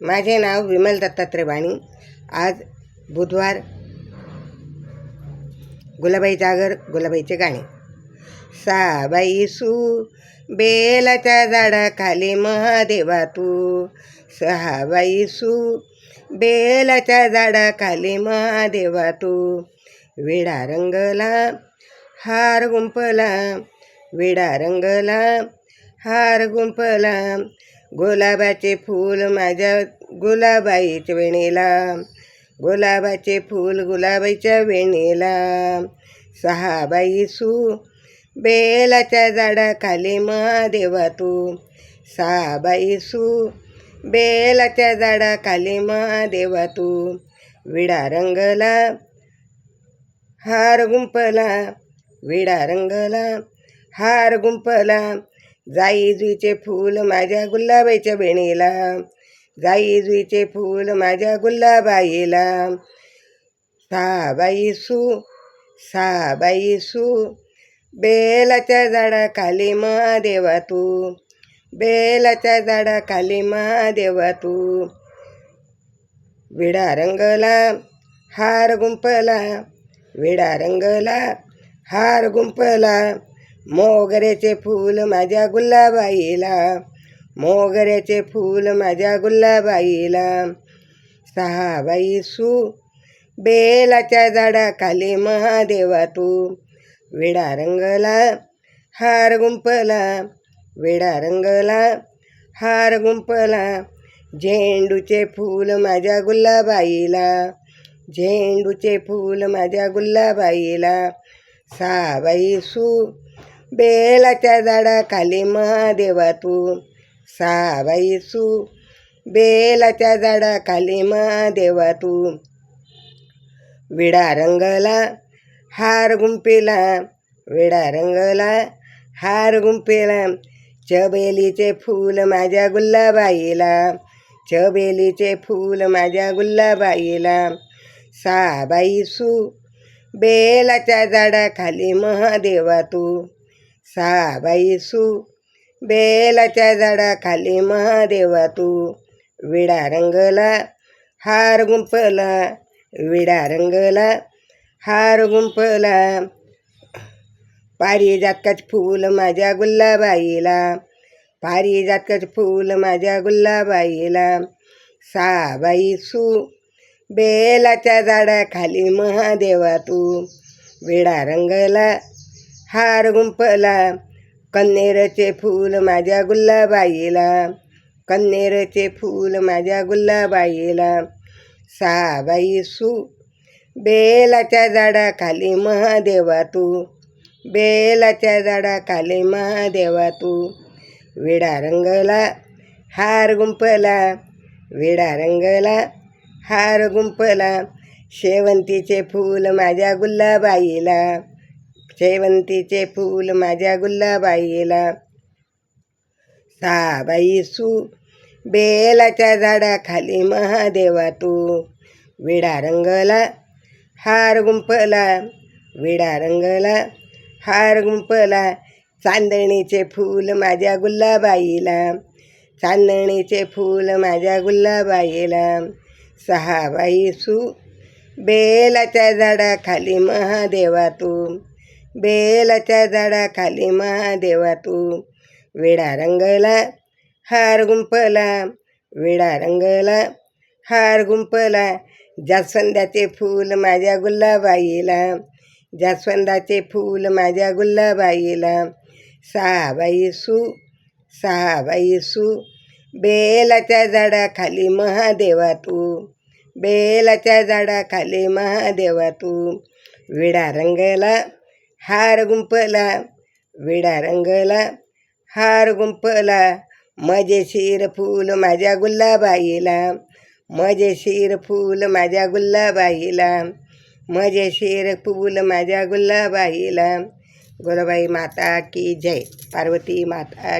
माझे नाव विमल दत्तात्रय वाणी आज बुधवार गुलाबाई जागर गुलाबाईचे गाणे. साबाई सू बेलाच्या झाडाखाली महादेवा तू. सहाबाई सू बेलाच्या झाडाखाली महादेवा तू. विडा रंगला हार गुंपला विडा रंगला हार गुंपला गुलाबाचे फूल माझ्या गुलाबाईच्या वेणीला. गुलाबाचे फूल गुलाबाईच्या वेणीला. सहाबाई सू बेलाच्या झाडाखाली महादेवा तू. सहाबाई सू बेलाच्या झाडाखाली महादेवा तू. विडा रंगला हार गुंपला विडा रंगला हार गुंपला जाई जुईचे फूल माझ्या गुलाबाईच्या बहिणीला जाई जुईचे फूल माझ्या गुलाबाईला. साबाई सू साबाई सू बेलाच्या झाडाखाली महादेवा तू. बेलाच्या झाडाखाली महादेवा तू. विडा रंगला हार गुंपला विडा रंगला हार गुंपला मोगऱ्याचे फूल माझ्या गुलाबाईला मोगऱ्याचे फूल माझ्या गुलाबाईला. सहाबाई सू बेलाच्या झाडाखाली महादेवा तू. विडा रंगला हार गुंपला. विडा रंगला हार गुंपला. झेंडूचे फूल माझ्या गुलाबाईला झेंडूचे फूल माझ्या गुलाबाईला. साबाई सू बेलाच्या झाडाखाली महादेवा तू साबाई सू बेलाच्या झाडाखाली महादेवा तू विडा रंगला हार गुंपेला विडा रंगला हार गुंपेला चबेलीचे फूल माझ्या गुल्लाबाईला चबेलीचे फूल माझ्या गुल्लाबाईला साबाई सू बेलाच्या झाडाखाली महादेवा तू साबाई सू बेलाच्या झाडाखाली महादेवा तू. विडा रंगला हार गुंपला विडा रंगला हार गुंपला पारिजातकाच फूल माझ्या गुलाबाईला पारिजातकाच फूल माझ्या गुल्लाबाईला. साबाईसू बेलाच्या झाडाखाली महादेवा तू. विडा रंगला हार गुंफला कन्नेरचे फूल माझ्या गुल्लाबाईला कन्नेरचे फूल माझ्या गुल्लाबाईला साबाई सू बेलाच्या झाडाखाली महादेवा तू बेलाच्या झाडाखाली महादेवा तू. विडा रंगला हार गुंपला विडा रंगला हार गुंपला शेवंतीचे फूल माझ्या गुल्लाबाईला शेवंतीचे फूल माझ्या गुल्लाबाईला साबाई सू बेलाच्या झाडाखाली महादेवा तू विडा रंगला हार गुंफला. विडा रंगला हार गुंफला. चांदणीचे फूल माझ्या गुल्लाबाईला चांदणीचे फूल माझ्या गुल्लाबाईला सहाबाई सू बेलाच्या झाडाखाली महादेवा तू बेलाच्या झाडाखाली महादेवा तू विडा रंगला हार गुंपला विडा रंगला हार गुंपला जास्वंदाचे फूल माझ्या गुल्लाबाईला जास्वंदाचे फूल माझ्या गुल्लाबाईला सहाबाई सू सहाबाई सू. बेलाच्या झाडाखाली महादेवा तू बेलाच्या झाडाखाली महादेवा तू विडा रंगला हार गुंपला विडा रंगला हार गुंपला मजेशीर फूल माझ्या गुल्लाबाईला मजेशीर फूल माझ्या गुल्लाबाईला मजेशीर फूल माझ्या गुल्लाबाईला गुलाबाई माता की जय पार्वती माता